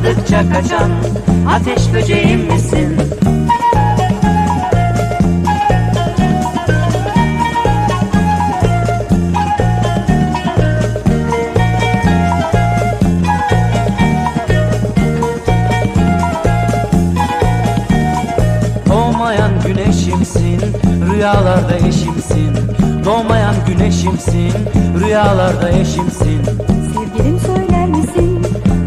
Kovaladıkça kaçan ateş böceğim misin? Doğmayan güneşimsin, rüyalarda eşimsin. Doğmayan güneşimsin, rüyalarda eşimsin. Sevgilim söyler misin?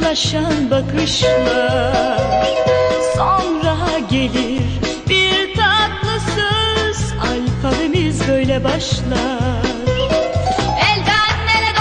Karşılaşan bakışlar. Sonra gelir bir tatlı söz. Alfabemiz böyle başlar. Elden ele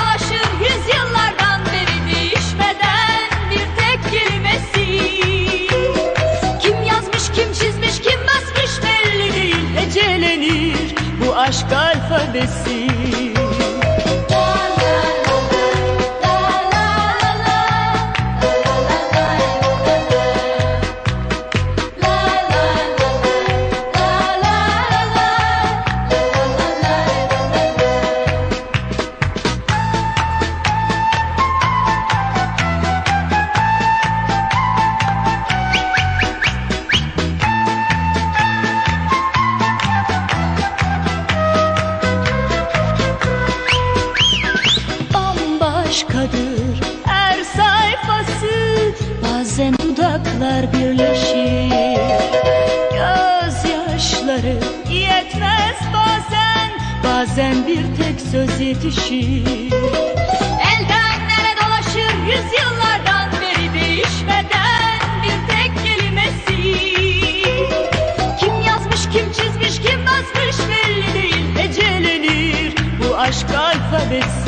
Gözyaşları yetmez bazen Bazen bir tek söz yetişir. Elden ele dolaşır yüzyıllardan beri değişmeden bir tek kelimesi. Kim yazmış kim çizmiş kim basmış belli değil Ecelenir bu aşk alfabesi